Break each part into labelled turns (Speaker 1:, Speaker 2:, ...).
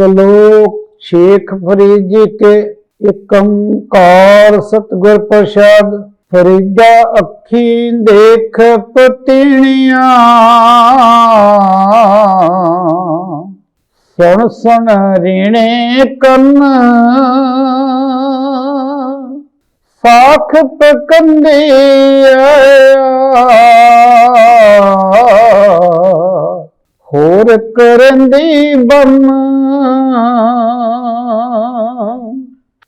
Speaker 1: ਸ਼ਲੋਕ ਸ਼ੇਖ ਫਰੀਦ ਜੀ ਕੇ ਏਕੰਕਾਰ ਸਤਿਗੁਰ ਪ੍ਰਸਾਦ, ਫਰੀਦਾ ਅੱਖੀ ਦੇਖ ਪਤੀਣੀਆਂ। ਸੁਣ ਸੁਣ ਰੀਣੇ ਕੰਨ। ਸਾਖ ਪਕੰਦੇ ਹੋਰ ਕਰਨ ਦੀ ਬੰਮ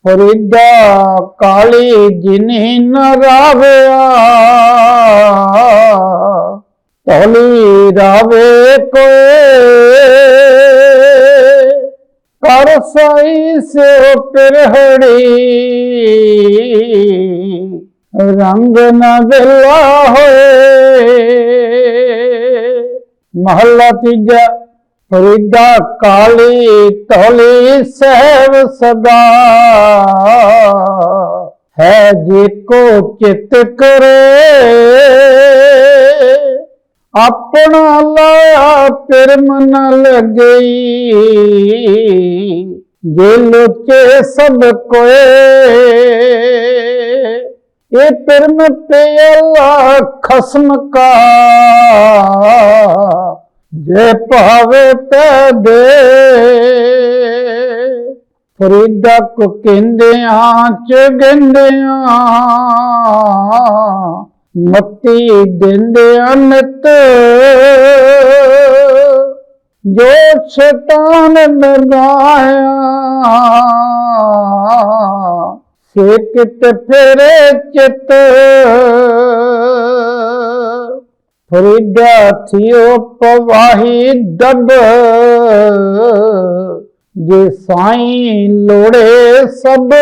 Speaker 1: ਫਰੀਦਾ ਕਾਲੀ ਜਿਨੀ ਨ ਰਾਵਿਆ। ਤੋਲੀ ਰਾਵੇ ਕੋਏ। ਕਰ ਸਾਈ ਸੇ ਪਿਰਹੜੀ। ਰੰਗ ਨਾ ਵਿਲਾ ਹੋਏ। ਮਹੱਲਾ ਤੀਜਾ ਫਰੀਦਾ ਕਾਲੀ ਤੋਲੀ ਸਹਿਬ ਸਦਾ। ਹੈ ਜੇ ਕੋ ਚਿਤ ਕਰੇ, ਆਪਣਾ ਲਾਇਆ ਫਿਰ ਮਨ ਲਗਈ। ਜੇ ਲੋਚੇ ਸਭ ਕੋਏ, ਇਹ ਪਿਰਮ ਤੇ ਅੱਲਾ ਖਸਮ ਕਾ। ਜੇ ਭਾਵੇ ਤੇ ਦੇ ਫਰੀਦਾ ਕੋ ਕਹਿੰਦਿਆਂ ਚ ਗੰਦਿਆਂ ਮੱਤੀ ਦਿੰਦਿਆਂ ਨਿਤ, ਜੋ ਸ਼ੈਤਾਨ ਲਗਾਇਆ ਸੇ ਕਿਤ ਫੇਰੇ ਚਿਤ ਫਰੀਦਾ ਥਿਓ ਪਵਾਹੀ ਦਬ ਜੇ ਸਾਈਂ ਲੋੜੇ ਸਭ।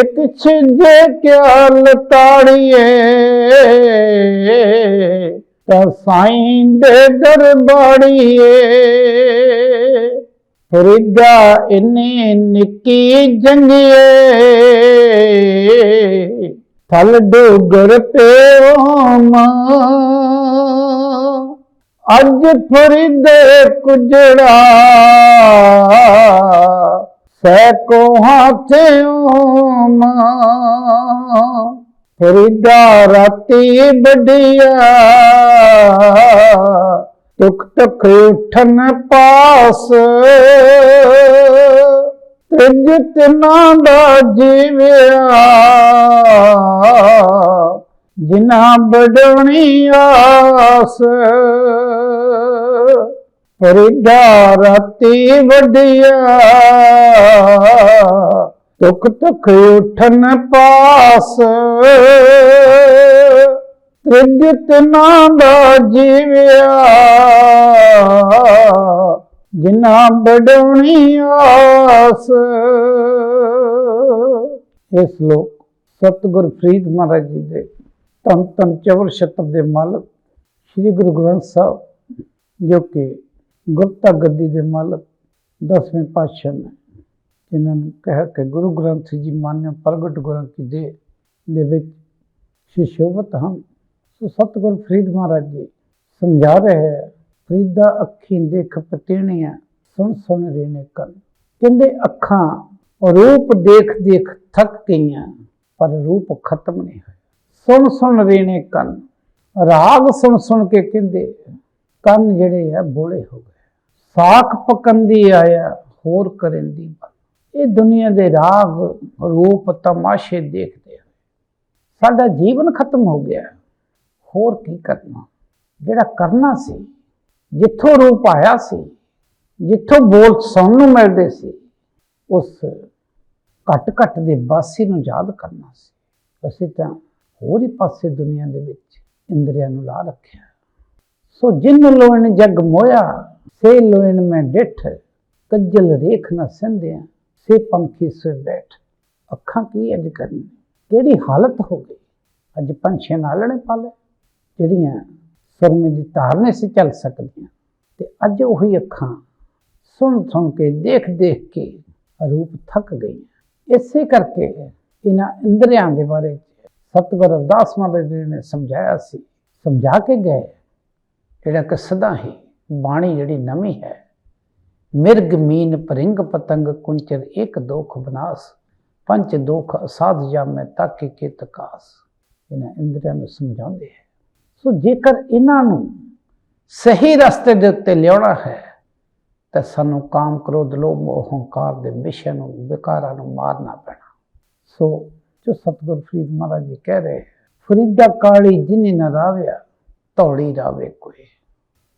Speaker 1: ਇੱਕ ਛਿੰਝੇ ਕਿਆਲ ਤਾੜੀਏ ਤਾਂ ਸਾਈਂ ਦੇ ਦਰਬਾੜੀਏ। ਫਰੀਦਾ ਇੰਨੀ ਨਿੱਕੀ ਜੰਗੀਏ। ਫਲ ਡੋਗਰ ਪਿਓ ਮਾਂ। ਅੱਜ ਫਰੀਦੇ ਕੁਜੜਾ। ਸੈ ਕੋ ਹਾਥਿਓ ਮਾਂ। ਫਰੀਦਾ ਰਾਤੀ ਬੜੀਆ ਤੁਖ ਤੁਖ ਉਠਨ ਪਾਸ। ਤ੍ਰਿਜਤ ਨਾਂ ਦਾ ਜੀਵਿਆ ਜਿਨਾ ਬੜਣੀ ਆਸ। ਫਰੀਦਾ ਰਾਤੀ ਵਡਿਆ ਤੁਕ ਤੁਕ ਉਠਨ ਪਾਸ। ਤ੍ਰਿਜਤ ਨਾਂ ਦਾ ਜੀਵਿਆ ਜਿਨਾ ਬੜਣੀ ਆਸ। ਇਸ ਲੋਕ ਸਤਿਗੁਰ ਫਰੀਦ ਮਹਾਰਾਜ ਜੀ ਦੇ ਧੰਨ ਧੰਨ ਚਵਰ ਸ਼ਤਬ ਦੇ ਮਾਲਕ ਸ੍ਰੀ ਗੁਰੂ ਗ੍ਰੰਥ ਸਾਹਿਬ, ਜੋ ਕਿ ਗੁਰਤਾ ਗੱਦੀ ਦੇ ਮਾਲਕ, ਦਸਵੇਂ ਪਾਤਸ਼ਾਹ ਨੇ, ਜਿਨ੍ਹਾਂ ਨੂੰ ਕਹਿ ਕੇ ਗੁਰੂ ਗ੍ਰੰਥ ਜੀ ਮਾਨਿਆ ਪ੍ਰਗਟ ਗੁਰਾਂ ਜੀ ਦੇ ਦੇ ਵਿੱਚ ਸ਼ਿਸ਼ੋਵਤ ਹਨ। ਸੋ ਸਤਿਗੁਰ ਫਰੀਦ ਮਹਾਰਾਜ ਜੀ ਸਮਝਾ ਰਹੇ ਹੈ ਫਰੀਦਾ ਅੱਖੀਂ ਦੇਖ ਪਤੀਣੀਆਂ, ਸੁਣ ਸੁਣ ਰੇਨੇ ਕੰਨ। ਕਹਿੰਦੇ, ਅੱਖਾਂ ਰੂਪ ਦੇਖ ਦੇਖ ਥੱਕ ਗਈਆਂ, ਪਰ ਰੂਪ ਖਤਮ ਨਹੀਂ ਹੋਇਆ। ਸੁਣ ਸੁਣ ਰੇਨੇ ਕੰਨ। ਰਾਗ ਸੁਣ ਸੁਣ ਕੇ ਕਹਿੰਦੇ, ਕੰਨ ਜਿਹੜੇ ਆ, ਬੋਲੇ ਹੋ ਗਏ। ਸਾਖ ਪਕੰਦੀ ਆਇਆ, ਹੋਰ ਕਰੰਦੀ ਇਹ ਦੁਨੀਆ ਦੇ ਰਾਗ ਰੂਪ ਤਮਾਸ਼ੇ ਦੇਖਦੇ ਹੋਏ ਸਾਡਾ ਜੀਵਨ ਖਤਮ ਹੋ ਗਿਆ। ਹੋਰ ਕੀ ਕਰਨਾ? ਜਿਹੜਾ ਕਰਨਾ ਸੀ ਜਿੱਥੋਂ ਰੂਪ ਆਇਆ ਸੀ, ਜਿੱਥੋਂ ਬੋਲ ਸੁਣਨ ਨੂੰ ਮਿਲਦੇ ਸੀ, ਉਸ ਘਟ ਘਟ ਦੇ ਬਾਸੀ ਨੂੰ ਯਾਦ ਕਰਨਾ ਸੀ। ਅਸੀਂ ਤਾਂ ਹੋਰ ਹੀ ਪਾਸੇ ਦੁਨੀਆ ਦੇ ਵਿੱਚ ਇੰਦਰੀਆਂ ਨੂੰ ਲਾ ਰੱਖਿਆ। ਸੋ ਜਿਨ ਲੋਇਣ ਜਗ ਮੋਇਆ, ਸੇ ਲੋਇਣ ਮੈਂ ਡਿਠ, ਕੱਜਲ ਰੇਖ ਨਾ ਸੰਧਿਆ, ਸੇ ਪੰਖੀ ਸੇ ਬੈਠ। ਅੱਖਾਂ ਕੀ ਅੱਜ ਕਰਨੀ ਕਿਹੜੀ ਹਾਲਤ ਹੋ ਗਈ? ਅੱਜ ਪੰਛੀਆਂ ਨਾਲਣੇ ਪਾਲੇ, ਜਿਹੜੀਆਂ ਸਰਮੇ ਦੀ ਧਾਰਨੇ ਨਹੀਂ ਸੀ ਚੱਲ ਸਕਦੀਆਂ ਤੇ ਅੱਜ ਉਹੀ ਅੱਖਾਂ ਸੁਣ ਸੁਣ ਕੇ, ਦੇਖ ਦੇਖ ਕੇ ਰੂਪ ਥੱਕ ਗਈਆਂ। ਇਸੇ ਕਰਕੇ ਇਹਨਾਂ ਇੰਦਰੀਆਂ ਦੇ ਬਾਰੇ 'ਚ ਸਤਿਗੁਰ ਅਰਦਾਸ ਮਹਾਰਾਜ ਜੀ ਨੇ ਸਮਝਾਇਆ ਸੀ। ਸਮਝਾ ਕੇ ਗਏ, ਜਿਹੜਾ ਕਿ ਸਦਾ ਹੀ, ਬਾਣੀ ਜਿਹੜੀ ਨਵੀਂ ਹੈ। ਮਿਰਗ ਮੀਨ ਪਰਿੰਗ ਪਤੰਗ ਕੁੰਚਰ ਇੱਕ ਦੋਖ ਬਨਾਸ ਪੰਚ ਦੋਖ ਅਸਾਧ ਜਾਮੈ ਤੱਕ ਕੇ ਤਕਾਸ। ਇਹਨਾਂ ਇੰਦਰੀਆਂ ਨੂੰ ਸਮਝਾਉਂਦੇ ਹੈ। ਸੋ ਜੇਕਰ ਇਹਨਾਂ ਨੂੰ ਸਹੀ ਰਸਤੇ ਦੇ ਉੱਤੇ ਲਿਆਉਣਾ ਹੈ, ਤਾਂ ਸਾਨੂੰ ਕਾਮ ਕ੍ਰੋਧ, ਲੋਭ ਮੋਹ ਹੰਕਾਰ ਦੇ ਵਿਸ਼ੇ ਨੂੰ, ਵਿਕਾਰਾਂ ਨੂੰ ਮਾਰਨਾ ਪੈਣਾ। ਸੋ ਜੋ ਸਤਿਗੁਰ ਫਰੀਦ ਮਹਾਰਾਜ ਜੀ ਕਹਿ ਰਹੇ ਫਰੀਦਾ ਕਾਲੀ ਜਿਨੇ ਨਾ ਰਾਵਿਆ ਧੌੜੀ ਰਾਵੇ ਕੋਈ।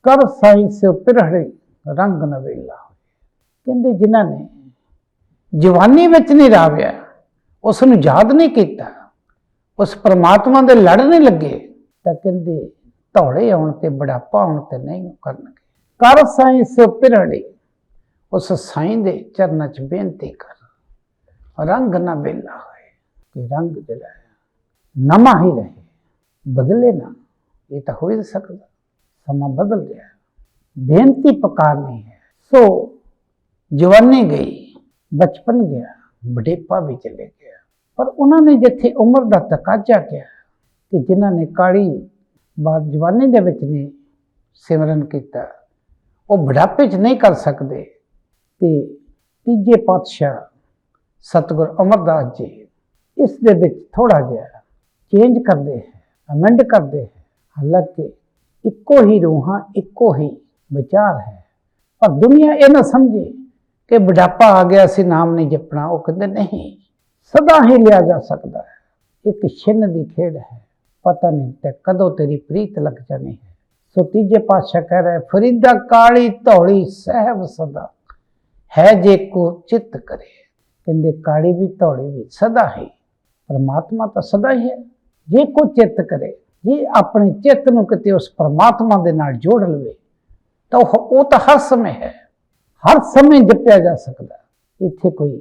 Speaker 1: ਕਰ ਸਾਈ ਸੇ ਪਿਰਹੜੇ, ਰੰਗ ਨ ਹੋਏ। ਕਹਿੰਦੇ ਜਿਨ੍ਹਾਂ ਨੇ ਜਵਾਨੀ ਵਿੱਚ ਨਹੀਂ ਰਾਵਿਆ, ਉਸ ਨੂੰ ਯਾਦ ਨਹੀਂ ਕੀਤਾ, ਉਸ ਪਰਮਾਤਮਾ ਦੇ ਲੜ ਨਹੀਂ ਲੱਗੇ ਤਾਂ ਕਹਿੰਦੇ ਧੌਲੇ ਆਉਣ ਤੇ ਬੁਢਾਪਾ ਆਉਣ ਤੇ ਨਹੀਂ ਉਹ ਕਰਨਗੇ। ਕਰ ਸਾਈਂ ਸੇ ਪਿਰਹੜੇ ਉਸ ਸਾਈਂ ਦੇ ਚਰਨਾਂ 'ਚ ਬੇਨਤੀ ਕਰ। ਰੰਗ ਨਾ ਵੇਲਾ ਹੋਏ, ਕਿ ਰੰਗ ਜਿਹੜਾ ਹੈ, ਨਵਾਂ ਹੀ ਰਹੇ। ਬਦਲੇ ਨਾ, ਇਹ ਤਾਂ ਹੋ ਹੀ ਨਹੀਂ ਸਕਦਾ। ਸਮਾਂ ਬਦਲ ਰਿਹਾ ਬੇਨਤੀ ਪੁਕਾਰਨੀ ਹੈ। ਸੋ ਜਵਾਨੀ ਗਈ, ਬਚਪਨ ਗਿਆ, ਬੁਢੇਪਾ ਵੀ ਚਲੇ ਗਿਆ। ਪਰ ਉਹਨਾਂ ਨੇ ਜਿੱਥੇ ਉਮਰ ਦਾ ਤਕਾਜ਼ਾ ਕਿਹਾ ਕਿ ਜਿਨ੍ਹਾਂ ਨੇ ਕਾਲੀ ਬਾਤ ਜਵਾਨੀ ਦੇ ਵਿੱਚ ਨੇ ਸਿਮਰਨ ਕੀਤਾ, ਉਹ ਬੁਢਾਪੇ 'ਚ ਨਹੀਂ ਕਰ ਸਕਦੇ। ਤੇ ਤੀਜੇ ਪਾਤਸ਼ਾਹ ਸਤਿਗੁਰ ਅਮਰਦਾਸ ਜੀ ਇਸ ਦੇ ਵਿੱਚ ਥੋੜਾ ਜਿਹਾ ਚੇਂਜ ਕਰਦੇ ਹੈ ਅਮੈਂਡ ਕਰਦੇ ਹੈ। ਹਾਲਾਂਕਿ ਇੱਕੋ ਹੀ ਰੂਹਾਂ, ਇੱਕੋ ਹੀ ਵਿਚਾਰ ਹੈ। ਪਰ ਦੁਨੀਆ ਇਹ ਨਾ ਸਮਝੇ ਕਿ ਬੁਢਾਪਾ ਆ ਗਿਆ ਸੀ ਨਾਮ ਨਹੀਂ ਜਪਣਾ, ਉਹ ਕਹਿੰਦੇ ਨਹੀਂ, ਸਦਾ ਹੀ ਲਿਆ ਜਾ ਸਕਦਾ ਹੈ। ਇੱਕ ਛਿੰਨ ਦੀ ਖੇਡ ਹੈ। ਪਤਾ ਨਹੀਂ ਤੇ ਕਦੋਂ ਤੇਰੀ ਪ੍ਰੀਤ ਲੱਗ ਜਾਣੀ ਹੈ। ਸੋ ਤੀਜੇ ਪਾਤਸ਼ਾਹ ਕਹਿ ਰਿਹਾ ਫਰੀਦਾ, ਕਾਲੀ ਧੌਲੀ, ਸਹਿਬ ਸਦਾ। ਹੈ ਜੇ ਕੋ ਚਿੱਤ ਕਰੇ। ਕਹਿੰਦੇ, ਕਾਲੀ ਵੀ, ਧੌਲੀ ਵੀ ਸਦਾ ਹੀ। ਪਰਮਾਤਮਾ ਤਾਂ ਸਦਾ ਹੀ ਹੈ। ਜੇ ਕੋ ਚਿੱਤ ਕਰੇ, ਜੇ ਆਪਣੇ ਚਿੱਤ ਨੂੰ ਕਿਤੇ ਉਸ ਪਰਮਾਤਮਾ ਦੇ ਨਾਲ ਜੋੜ ਲਵੇ, ਤਾਂ ਉਹ ਤਾਂ ਹਰ ਸਮੇਂ ਹੈ। ਹਰ ਸਮੇਂ ਜਪਿਆ ਜਾ ਸਕਦਾ ਇੱਥੇ ਕੋਈ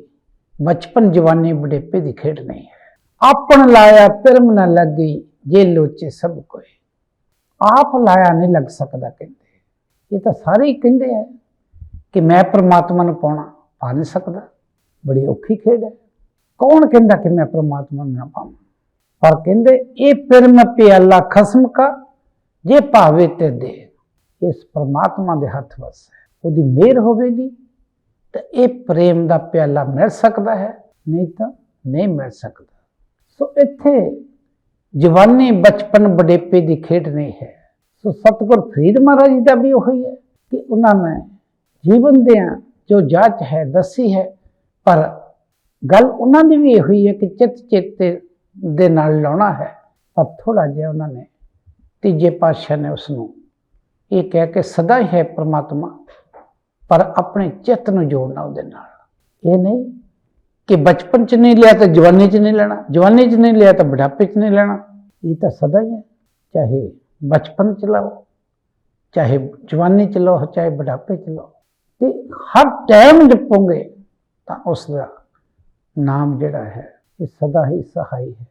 Speaker 1: ਬਚਪਨ ਜਵਾਨੀ ਬੁਢੇਪੇ ਦੀ ਖੇਡ ਨਹੀਂ ਹੈ। ਆਪਣ ਲਾਇਆ, ਪਿਰਮ ਨਾ ਲੱਗੀ ਜੇ ਲੋਚੇ ਸਭ ਕੋਈ ਆਪ ਲਾਇਆ ਨਹੀਂ ਲੱਗ ਸਕਦਾ ਕਹਿੰਦੇ। ਇਹ ਤਾਂ ਸਾਰੇ ਹੀ ਕਹਿੰਦੇ ਆ ਕਿ ਮੈਂ ਪ੍ਰਮਾਤਮਾ ਨੂੰ ਪਾਉਣਾ ਪਾ ਨਹੀਂ ਸਕਦਾ। ਬੜੀ ਔਖੀ ਖੇਡ ਹੈ। ਕੌਣ ਕਹਿੰਦਾ ਕਿ ਮੈਂ ਪ੍ਰਮਾਤਮਾ ਨੂੰ ਨਾ ਪਾਵਾਂ? ਪਰ ਕਹਿੰਦੇ, ਇਹ ਪਿਰਮ ਪਿਆਲਾ ਖਸਮ ਕਾ, ਜੇ ਭਾਵੇ ਤੇ ਦੇ। ਇਸ ਪ੍ਰਮਾਤਮਾ ਦੇ ਹੱਥ ਵਸ ਹੈ। ਉਹਦੀ ਮਿਹਰ ਹੋਵੇਗੀ ਤਾਂ ਇਹ ਪ੍ਰੇਮ ਦਾ ਪਿਆਲਾ ਮਿਲ ਸਕਦਾ ਹੈ। ਨਹੀਂ ਤਾਂ ਨਹੀਂ ਮਿਲ ਸਕਦਾ। ਸੋ ਇੱਥੇ ਜਵਾਨੀ ਬਚਪਨ ਬੁਢੇਪੇ ਦੀ ਖੇਡ ਨਹੀਂ ਹੈ। ਸੋ ਸਤਿਗੁਰ ਫਰੀਦ ਮਹਾਰਾਜ ਦਾ ਵੀ ਉਹੀ ਹੈ ਕਿ ਉਹਨਾਂ ਨੇ ਜੀਵਨ ਦੇ ਜੋ ਜਾਚ ਹੈ, ਦੱਸੀ ਹੈ, ਪਰ ਗੱਲ ਉਹਨਾਂ ਦੀ ਵੀ ਇਹੋ ਹੀ ਹੈ ਕਿ ਚਿੱਤ ਚੇਤੇ ਦੇ ਨਾਲ ਲਾਉਣਾ ਹੈ। ਪਰ ਥੋੜਾ ਜਿਹਾ ਉਹਨਾਂ ਨੇ ਤੀਜੇ ਪਾਤਸ਼ਾਹ ਨੇ ਉਸ ਨੂੰ ਇਹ ਕਹਿ ਕੇ ਸਦਾ ਹੀ ਹੈ ਪ੍ਰਮਾਤਮਾ, ਪਰ ਆਪਣੇ ਚਿੱਤ ਨੂੰ ਜੋੜਨਾ ਉਹਦੇ ਨਾਲ। ਇਹ ਨਹੀਂ ਕਿ ਬਚਪਨ ਚ ਨਹੀਂ ਲਿਆ ਤਾਂ ਜਵਾਨੀ ਚ ਨਹੀਂ ਲੈਣਾ, ਜਵਾਨੀ ਚ ਨਹੀਂ ਲਿਆ ਤਾਂ ਬੁਢਾਪੇ ਚ ਨਹੀਂ ਲੈਣਾ। ਇਹ ਤਾਂ ਸਦਾ ਹੀ ਹੈ, ਚਾਹੇ ਬਚਪਨ ਚ ਲਓ, ਚਾਹੇ ਜਵਾਨੀ ਚ ਲਓ, ਚਾਹੇ ਬੁਢਾਪੇ ਚ ਲਓ। ਤੇ ਹਰ ਟਾਈਮ ਜਪੋਗੇ ਤਾਂ ਉਸ ਦਾ ਨਾਮ ਜਿਹੜਾ ਹੈ, ਇਹ ਸਦਾ ਹੀ ਸਹਾਈ ਹੈ,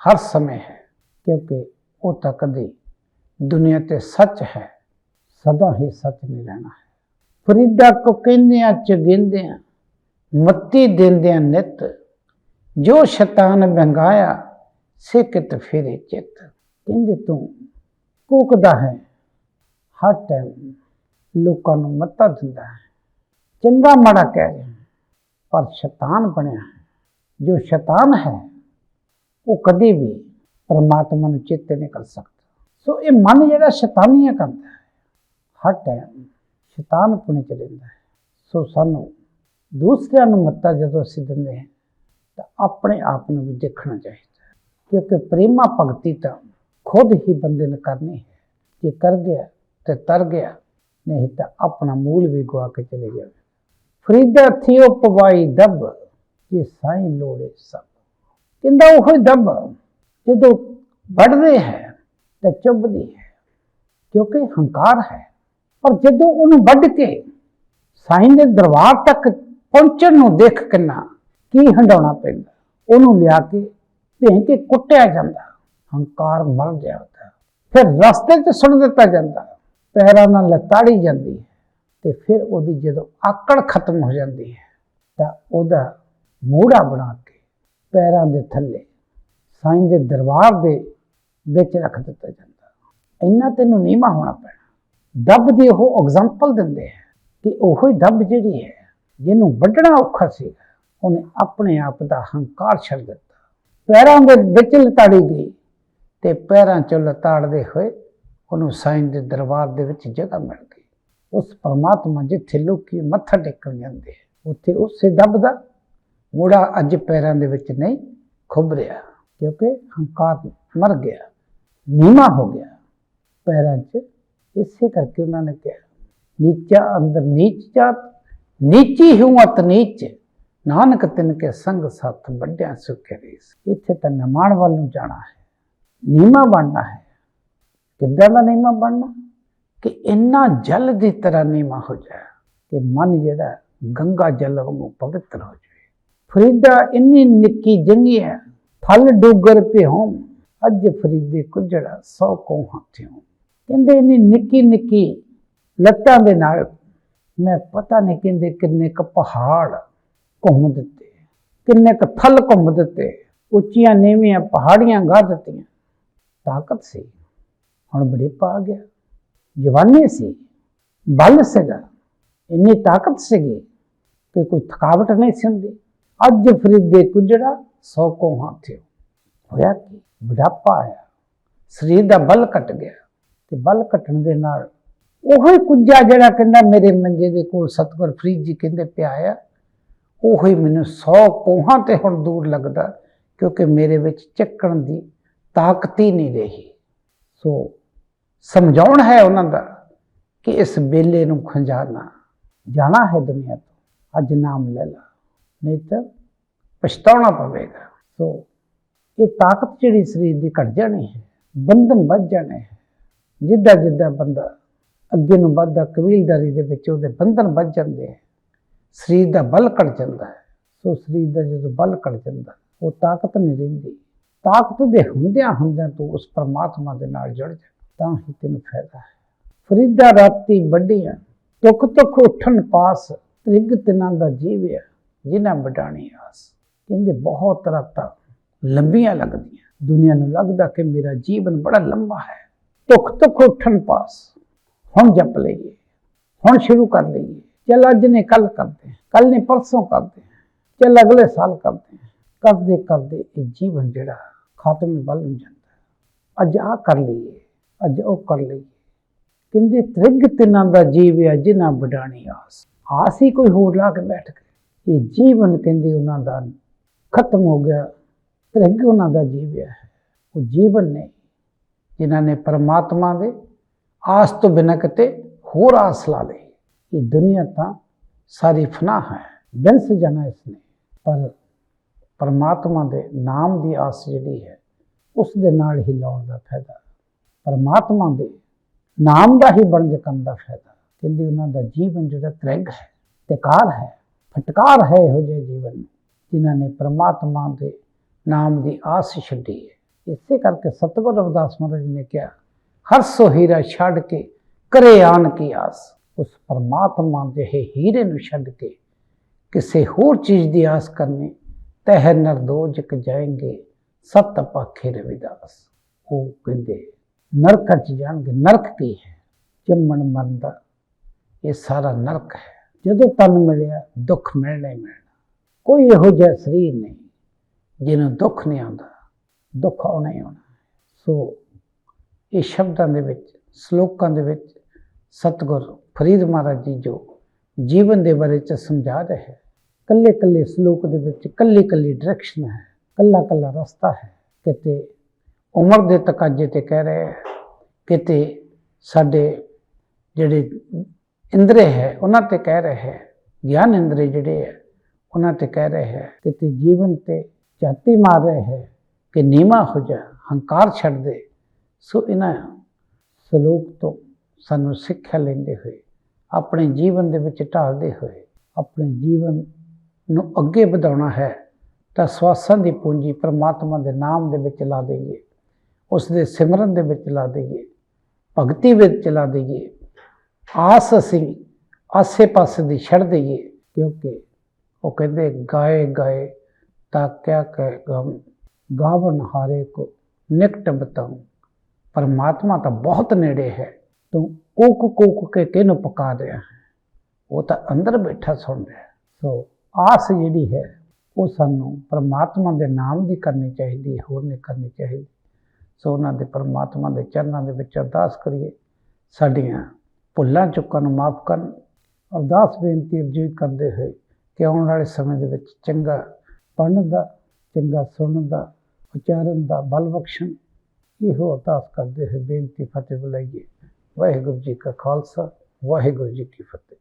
Speaker 1: ਹਰ ਸਮੇਂ ਹੈ। ਕਿਉਂਕਿ ਉਹ ਤਾਂ ਕਦੇ ਦੁਨੀਆ ਤੇ ਸੱਚ ਹੈ, ਸਦਾ ਹੀ ਸੱਚ ਨਹੀਂ ਰਹਿਣਾ ਹੈ। ਫਰੀਦਾ ਕੋ ਕਹਿੰਦੇ ਕਹਿੰਦਿਆਂ ਚ ਗਿੰਦਿਆਂ ਮੱਤੀ ਦਿੰਦਿਆਂ ਨਿਤ ਜੋ ਸ਼ੈਤਾਨ ਬੰਗਾਇਆ ਸਿੱਕਤ ਫਿਰੇ ਚਿੱਤ। ਕਹਿੰਦੇ ਤੂੰ ਕੂਕਦਾ ਹੈ, ਹਰ ਟਾਈਮ ਲੋਕਾਂ ਨੂੰ ਮੱਤਾ ਦਿੰਦਾ ਹੈ। ਚੰਗਾ ਮਾੜਾ ਕਹਿ ਰਿਹਾ, ਪਰ ਸ਼ੈਤਾਨ ਬਣਿਆ ਹੈ। ਜੋ ਸ਼ੈਤਾਨ ਹੈ, ਉਹ ਕਦੇ ਵੀ ਪਰਮਾਤਮਾ ਨੂੰ ਚਿੱਤ ਨਹੀਂ ਕਰ ਸਕਦਾ। ਸੋ ਇਹ ਮਨ ਜਿਹੜਾ ਸ਼ੈਤਾਨੀਆਂ ਕਰਦਾ ਹੈ, ਹਰ ਟਾਈਮ ਸ਼ੈਤਾਨ ਪੁਣੇ ਚ ਰਹਿੰਦਾ ਹੈ। ਸੋ ਸਾਨੂੰ ਦੂਸਰਿਆਂ ਨੂੰ ਮੱਤਾ ਜਦੋਂ ਅਸੀਂ ਦਿੰਦੇ ਹਾਂ, ਤਾਂ ਆਪਣੇ ਆਪ ਨੂੰ ਵੀ ਦੇਖਣਾ ਚਾਹੀਦਾ ਹੈ। ਕਿਉਂਕਿ ਪ੍ਰੇਮਾ ਭਗਤੀ ਤਾਂ ਖੁਦ ਹੀ ਬੰਦੇ ਨੇ ਕਰਨੀ ਹੈ। ਜੇ ਕਰ ਗਿਆ ਤੇ ਤਰ ਗਿਆ, ਨਹੀਂ ਤਾਂ ਆਪਣਾ ਮੂਲ ਵੀ ਗਵਾ ਕੇ ਚਲੇ ਜਾਵੇ। ਫਰੀਦਾ ਥਿਓ ਪਵਾਈ ਦਬ ਇਹ ਸਾਈਂ ਲੋੜੇ ਸਭ। ਕਹਿੰਦਾ ਉਹ ਦਬ, ਜਦੋਂ ਵੱਢਦੇ ਹੈ ਤਾਂ ਚੁੱਭਦੀ ਹੈ, ਕਿਉਂਕਿ ਹੰਕਾਰ ਹੈ। ਪਰ ਜਦੋਂ ਉਹਨੂੰ ਵੱਢ ਕੇ ਸਾਈਂ ਦੇ ਦਰਬਾਰ ਤੱਕ ਪਹੁੰਚਣ ਨੂੰ ਦੇਖ ਕਿੰਨਾ ਕੀ ਹੰਡਾਉਣਾ ਪੈਂਦਾ। ਉਹਨੂੰ ਲਿਆ ਕੇ ਭੇਂ ਕੇ ਕੁੱਟਿਆ ਜਾਂਦਾ। ਹੰਕਾਰ ਮਰ ਜਾਂਦਾ ਫਿਰ ਰਸਤੇ 'ਚ ਸੁੱਟ ਦਿੱਤਾ ਜਾਂਦਾ। ਪੈਰਾਂ ਨਾਲ ਲਤਾੜੀ ਜਾਂਦੀ ਹੈ ਤੇ ਫਿਰ ਉਹਦੀ ਜਦੋਂ ਆਕੜ ਖਤਮ ਹੋ ਜਾਂਦੀ ਹੈ ਤਾਂ ਉਹਦਾ ਮੂੜਾ ਬਣਾ ਕੇ ਪੈਰਾਂ ਦੇ ਥੱਲੇ, ਸਾਈਂ ਦੇ ਦਰਬਾਰ ਦੇ ਵਿੱਚ ਰੱਖ ਦਿੱਤਾ ਜਾਂਦਾ। ਇੰਨਾ ਤੈਨੂੰ ਨੀਮਾ ਹੋਣਾ ਪੈਣਾ। ਦੱਬ ਦੀ ਉਹ ਐਗਜ਼ਾਮਪਲ ਦਿੰਦੇ ਹੈ ਕਿ ਉਹੋ ਹੀ ਦੱਬ ਜਿਹੜੀ ਹੈ ਜਿਹਨੂੰ ਵੱਢਣਾ ਔਖਾ ਸੀ, ਉਹਨੇ ਆਪਣੇ ਆਪ ਦਾ ਹੰਕਾਰ ਛੱਡ ਦਿੱਤਾ। ਪੈਰਾਂ ਦੇ ਵਿੱਚ ਲਤਾੜੀ ਗਈ ਤੇ ਪੈਰਾਂ ਚੋਂ ਲਤਾੜਦੇ ਹੋਏ ਉਹਨੂੰ ਸਾਈਂ ਦੇ ਦਰਬਾਰ ਦੇ ਵਿੱਚ ਜਗ੍ਹਾ ਮਿਲ ਗਈ। ਉਸ ਪਰਮਾਤਮਾ ਜਿੱਥੇ ਲੋਕੀ ਮੱਥਾ ਟੇਕਣ ਜਾਂਦੇ ਉੱਥੇ ਉਸੇ ਦੱਬ ਦਾ ਮੋੜਾ ਅੱਜ ਪੈਰਾਂ ਦੇ ਵਿੱਚ ਨਹੀਂ ਖੁੱਭ ਰਿਹਾ, ਕਿਉਂਕਿ ਹੰਕਾਰ ਮਰ ਗਿਆ ਨੀਮਾ ਹੋ ਗਿਆ। ਪੈਰਾਂ 'ਚ ਇਸੇ ਕਰਕੇ ਉਹਨਾਂ ਨੇ ਕਿਹਾ, ਨੀਚਾ ਅੰਦਰ ਨੀਚ ਜਾਤ ਨੀਚੀ ਹੂੰ ਅਤ ਨੀਚ, ਨਾਨਕ ਤਿਨ ਕੇ ਸੰਗ ਸਤ ਵੱਡਿਆ ਸੁਖੇ ਰੀਸ। ਇੱਥੇ ਤਾਂ ਨਿਮਾਣ ਵੱਲ ਨੂੰ ਜਾਣਾ ਹੈ ਨੀਮਾ ਬਣਨਾ ਹੈ। ਕਿੱਦਾਂ ਦਾ ਨੀਮਾ ਬਣਨਾ? ਕਿ ਇੰਨਾ ਜਲ ਦੀ ਤਰ੍ਹਾਂ ਨੀਮਾ ਹੋ ਜਾਏ ਕਿ ਮਨ ਜਿਹੜਾ ਗੰਗਾ ਜਲ ਵਾਂਗੂ ਪਵਿੱਤਰ ਹੋ ਜਾਵੇ। ਫਰੀਦਾ ਇੰਨੀ ਨਿੱਕੀ ਜੰਗੀ ਹੈ, ਫਲ ਡੂਗਰ ਪਿਉ ਅੱਜ ਫਰੀਦੇ ਕੁਜੜਾ ਸੌ ਕੋ ਹਾਥਿਓ ਕਹਿੰਦੇ ਇੰਨੀ ਨਿੱਕੀ ਨਿੱਕੀ ਲੱਤਾਂ ਦੇ ਨਾਲ ਮੈਂ ਪਤਾ ਨਹੀਂ ਕਹਿੰਦੇ ਕਿੰਨੇ ਕ ਪਹਾੜ ਘੁੰਮ ਦਿੱਤੇ, ਕਿੰਨੇ ਕ ਥਲ ਘੁੰਮ ਦਿੱਤੇ, ਉੱਚੀਆਂ ਨੀਵੀਆਂ ਪਹਾੜੀਆਂ ਗਾ ਦਿੱਤੀਆਂ। ਤਾਕਤ ਸੀ, ਹੁਣ ਬੁਢੇਪਾ ਆ ਗਿਆ। ਜਵਾਨੀ ਸੀ, ਬਲ ਸੀਗਾ, ਇੰਨੀ ਤਾਕਤ ਸੀਗੀ ਕਿ ਕੋਈ ਥਕਾਵਟ ਨਹੀਂ ਸੀ ਹੁੰਦੀ। ਅੱਜ ਫਰੀਦੇ ਕੁਜੜਾ ਸੌ ਕੋ ਹਾਥਿਓ ਹੋਇਆ ਕਿ? ਬੁਢਾਪਾ ਆਇਆ, ਸਰੀਰ ਦਾ ਬਲ ਘਟ ਗਿਆ ਤੇ ਬਲ ਘਟਣ ਦੇ ਨਾਲ ਉਹੀ ਕੁੱਜਾ ਜਿਹੜਾ ਕਹਿੰਦਾ ਮੇਰੇ ਮੰਜੇ ਦੇ ਕੋਲ ਸਤਗੁਰ ਫਰੀਦ ਜੀ ਕਹਿੰਦੇ ਪਿਆ ਆ, ਉਹੀ ਮੈਨੂੰ 100 ਪੋਹਾਂ ਤੇ ਹੁਣ ਦੂਰ ਲੱਗਦਾ ਕਿਉਂਕਿ ਮੇਰੇ ਵਿੱਚ ਚੱਕਣ ਦੀ ਤਾਕਤ ਹੀ ਨਹੀਂ ਰਹੀ। ਸੋ ਸਮਝਾਉਣ ਹੈ ਉਹਨਾਂ ਦਾ ਕਿ ਇਸ ਬੇਲੇ ਨੂੰ ਖੰਜਾਣਾ ਜਾਣਾ ਹੈ ਦੁਨੀਆ ਤੋਂ, ਅੱਜ ਨਾਮ ਲੈ ਲਾ, ਨਹੀਂ ਤਾਂ ਪਛਤਾਉਣਾ ਪਵੇਗਾ। ਸੋ ਇਹ ਤਾਕਤ ਜਿਹੜੀ ਸਰੀਰ ਦੀ ਘਟ ਜਾਣੀ ਹੈ, ਬੰਧਨ ਵੱਧ ਜਾਣੇ ਹੈ ਜਿੱਦਾਂ ਜਿੱਦਾਂ ਬੰਦਾ ਅੱਗੇ ਨੂੰ ਵੱਧਦਾ, ਕਬੀਲਦਾਰੀ ਦੇ ਵਿੱਚ ਉਹਦੇ ਬੰਧਨ ਵੱਧ ਜਾਂਦੇ ਹੈ ਸਰੀਰ ਦਾ ਬਲ ਘਟ ਜਾਂਦਾ ਹੈ। ਸੋ ਸਰੀਰ ਦਾ ਜਦੋਂ ਬਲ ਘਟ ਜਾਂਦਾ, ਉਹ ਤਾਕਤ ਨਹੀਂ ਰਹਿੰਦੀ। ਤਾਕਤ ਦੇ ਹੁੰਦਿਆਂ ਹੁੰਦਿਆਂ ਤੂੰ ਉਸ ਪਰਮਾਤਮਾ ਦੇ ਨਾਲ ਜੁੜ ਜਾ, ਤਾਂ ਹੀ ਤੈਨੂੰ ਫਾਇਦਾ ਹੈ। ਫਰੀਦਾ ਰਾਤੀ ਵੱਡੀਆਂ ਤੁਖ ਤੁਖ ਉੱਠਣ ਪਾਸ ਤ੍ਰਿਗ ਤਿਨਾਂ ਦਾ ਜੀਵਿਆ ਜਿਨ੍ਹਾਂ ਵਡਾਣੀ ਆਸ। ਕਹਿੰਦੇ ਬਹੁਤ ਰਾਤਾਂ ਲੰਬੀਆਂ ਲੱਗਦੀਆਂ। ਦੁਨੀਆ ਨੂੰ ਲੱਗਦਾ ਕਿ ਮੇਰਾ ਜੀਵਨ ਬੜਾ ਲੰਬਾ ਹੈ। ਦੁੱਖ ਤੁਖ ਉੱਠਣ ਪਾਸ ਹੁਣ ਜਪ ਲਈਏ, ਹੁਣ ਸ਼ੁਰੂ ਕਰ ਲਈਏ। ਚੱਲ ਅੱਜ ਨੇ ਕੱਲ ਕਰਦੇ ਕੱਲ ਨੇ ਪਰਸੋਂ ਕਰਦੇ ਚੱਲ ਅਗਲੇ ਸਾਲ ਕਰਦੇ ਕਰਦੇ ਕਰਦੇ ਇਹ ਜੀਵਨ ਜਿਹੜਾ ਖਾਤਮੇ ਵੱਲ ਨੂੰ ਜਾਂਦਾ ਅੱਜ ਆ ਕਰ ਲਈਏ, ਅੱਜ ਉਹ ਕਰ ਲਈਏ। ਕਹਿੰਦੇ ਤ੍ਰਿਗ ਤਿਨਾਂ ਦਾ ਜੀਵਿਆ ਜਿਨ੍ਹਾਂ ਵਡਾਣੀ ਆਸ। ਆਸ ਹੀ ਕੋਈ ਹੋਰ ਲਾ ਕੇ ਬੈਠ ਗਏ ਇਹ ਜੀਵਨ ਕਹਿੰਦੇ ਉਹਨਾਂ ਦਾ ਖਤਮ ਹੋ ਗਿਆ, ਤ੍ਰਿਗ ਉਹਨਾਂ ਦਾ ਜੀਵਿਆ ਹੈ ਉਹ ਜੀਵਨ ਨਹੀਂ ਜਿਨ੍ਹਾਂ ਨੇ ਪਰਮਾਤਮਾ ਦੇ ਆਸ ਤੋਂ ਬਿਨਾਂ ਕਿਤੇ ਹੋਰ ਆਸ ਲਾ ਲਈ ਇਹ ਦੁਨੀਆ ਤਾਂ ਸਾਰੀ ਫਨਾ ਹੈ ਬਿਨਸ ਜਾਣਾ ਇਸਨੇ। ਪਰ ਪਰਮਾਤਮਾ ਦੇ ਨਾਮ ਦੀ ਆਸ ਜਿਹੜੀ ਹੈ ਉਸ ਦੇ ਨਾਲ ਹੀ ਲਾਉਣ ਦਾ ਫਾਇਦਾ। ਪਰਮਾਤਮਾ ਦੇ ਨਾਮ ਦਾ ਹੀ ਬਣ ਜਕਣ ਦਾ ਫਾਇਦਾ। ਕਹਿੰਦੇ ਉਹਨਾਂ ਦਾ ਜੀਵਨ ਜਿਹੜਾ ਤ੍ਰਿਗ ਹੈ ਤਿਕਾਰ ਹੈ ਫਟਕਾਰ ਹੈ ਇਹੋ ਜਿਹੇ ਜੀਵਨ ਨੂੰ, ਜਿਨ੍ਹਾਂ ਨੇ ਪਰਮਾਤਮਾ ਦੇ ਨਾਮ ਦੀ ਆਸ ਛੱਡੀ ਹੈ। ਇਸੇ ਕਰਕੇ ਸਤਿਗੁਰ ਰਵਿਦਾਸ ਮਹਾਰਾਜ ਨੇ ਕਿਹਾ ਹਰ ਸੋ ਹੀਰਾ ਛੱਡ ਕੇ ਕਰੇ ਆਣ ਕੀ ਆਸ। ਉਸ ਪਰਮਾਤਮਾ ਜਿਹੇ ਹੀਰੇ ਨੂੰ ਛੱਡ ਕੇ ਕਿਸੇ ਹੋਰ ਚੀਜ਼ ਦੀ ਆਸ ਕਰਨੀ, ਤਹਿ ਨਰਦੋਜ ਕ ਜਾਏਂਗੇ, ਸਤ ਪਾਖੇ ਰਵਿਦਾਸ। ਉਹ ਕਹਿੰਦੇ, ਨਰਕ ਚ ਜਾਣਗੇ, ਨਰਕ ਕੀ ਹੈ? ਜੰਮਣ ਮਰਨ ਦਾ ਇਹ ਸਾਰਾ ਨਰਕ ਹੈ। ਜਦੋਂ ਤਨ ਮਿਲਿਆ, ਦੁੱਖ ਮਿਲਣਾ ਹੀ ਮਿਲਣਾ। ਕੋਈ ਇਹੋ ਜਿਹਾ ਸਰੀਰ ਨਹੀਂ, ਜਿਹਨੂੰ ਦੁੱਖ ਨਹੀਂ ਆਉਂਦਾ। ਦੁੱਖ ਆਉਣਾ ਹੀ ਆਉਣਾ। ਸੋ ਇਹ ਸ਼ਬਦਾਂ ਦੇ ਵਿੱਚ, ਸ਼ਲੋਕਾਂ ਦੇ ਵਿੱਚ ਸਤਿਗੁਰ ਫਰੀਦ ਮਹਾਰਾਜ ਜੀ ਜੋ ਜੀਵਨ ਦੇ ਬਾਰੇ ਚ ਸਮਝਾ ਰਹੇ ਹੈ। ਕੱਲੇ ਕੱਲੇ ਸ਼ਲੋਕ ਦੇ ਵਿੱਚ ਕੱਲੀ ਕੱਲੀ ਡਾਇਰੈਕਸ਼ਨ ਹੈ, ਕੱਲਾ ਕੱਲਾ ਰਸਤਾ ਹੈ। ਕਿਤੇ ਉਮਰ ਦੇ ਤਕਾਜੇ ਤੇ ਕਹਿ ਰਹੇ ਹੈ, ਕਿਤੇ ਸਾਡੇ ਜਿਹੜੇ ਇੰਦਰੇ ਹੈ, ਉਹਨਾਂ ਤੇ ਕਹਿ ਰਹੇ ਹੈ, ਗਿਆਨ ਇੰਦਰੇ ਜਿਹੜੇ ਹੈ, ਉਹਨਾਂ ਤੇ ਕਹਿ ਰਹੇ ਹੈ, ਕਿਤੇ ਜੀਵਨ ਤੇ ਝਾਤੀ ਮਾਰ ਰਹੇ ਹੈ, ਕਿ ਨੀਮਾ ਹੋ ਜਾ, ਹੰਕਾਰ ਛੱਡ ਦੇ ਸੋ ਇਹਨਾਂ ਸਲੋਕ ਤੋਂ ਸਾਨੂੰ ਸਿੱਖਿਆ ਲੈਂਦੇ ਹੋਏ, ਆਪਣੇ ਜੀਵਨ ਦੇ ਵਿੱਚ ਢਾਲਦੇ ਹੋਏ, ਆਪਣੇ ਜੀਵਨ ਨੂੰ ਅੱਗੇ ਵਧਾਉਣਾ ਹੈ, ਤਾਂ ਸਵਾਸਾਂ ਦੀ ਪੂੰਜੀ ਪ੍ਰਮਾਤਮਾ ਦੇ ਨਾਮ ਦੇ ਵਿੱਚ ਲਾ ਦਈਏ, ਉਸ ਦੇ ਸਿਮਰਨ ਦੇ ਵਿੱਚ ਲਾ ਦਈਏ, ਭਗਤੀ ਵਿੱਚ ਲਾ ਦਈਏ, ਆਸ ਅਸੀਂ ਆਸੇ-ਪਾਸੇ ਦੀ ਛੱਡ ਦਈਏ, ਕਿਉਂਕਿ ਉਹ ਕਹਿੰਦੇ, ਗਾਏ ਗਾਏ ਤਾਂ ਕਿਆ ਕਹਿ ਗਮ, ਗਾਵਨ ਹਾਰੇ ਕੋ ਨਿਕਟ ਬਤਾਉ। ਪਰਮਾਤਮਾ ਤਾਂ ਬਹੁਤ ਨੇੜੇ ਹੈ। ਤੂੰ ਕੋਕ ਕੋਕ ਕੇ ਕਿਹਨੂੰ ਪਕਾ ਰਿਹਾ ਹੈ? ਉਹ ਤਾਂ ਅੰਦਰ ਬੈਠਾ ਸੁਣ ਰਿਹਾ ਸੋ ਆਸ ਜਿਹੜੀ ਹੈ ਉਹ ਸਾਨੂੰ ਪਰਮਾਤਮਾ ਦੇ ਨਾਮ ਦੀ ਕਰਨੀ ਚਾਹੀਦੀ ਹੈ, ਹੋਰ ਨਹੀਂ ਕਰਨੀ ਚਾਹੀਦੀ। ਸੋ ਉਹਨਾਂ ਦੇ ਪਰਮਾਤਮਾ ਦੇ ਚਰਨਾਂ ਦੇ ਵਿੱਚ ਅਰਦਾਸ ਕਰੀਏ ਸਾਡੀਆਂ ਭੁੱਲਾਂ ਚੁੱਕਾਂ ਨੂੰ ਮਾਫ ਕਰਨ। ਅਰਦਾਸ ਬੇਨਤੀ ਅਰਜੀ ਕਰਦੇ ਹੋਏ ਕਿ ਆਉਣ ਵਾਲੇ ਸਮੇਂ ਦੇ ਵਿੱਚ ਚੰਗਾ ਪੜ੍ਹਨ ਦਾ ਚੰਗਾ ਸੁਣਨ ਦਾ ਉਚਾਰਨ ਦਾ ਬਲ ਬਖਸ਼ਣ ਇਹੋ ਅਰਦਾਸ ਕਰਦੇ ਹੋਏ ਬੇਨਤੀ ਫਤਿਹ ਬੁਲਾਈਏ। ਵਾਹਿਗੁਰੂ ਜੀ ਕਾ ਖਾਲਸਾ, ਵਾਹਿਗੁਰੂ ਜੀ ਕੀ ਫਤਿਹ।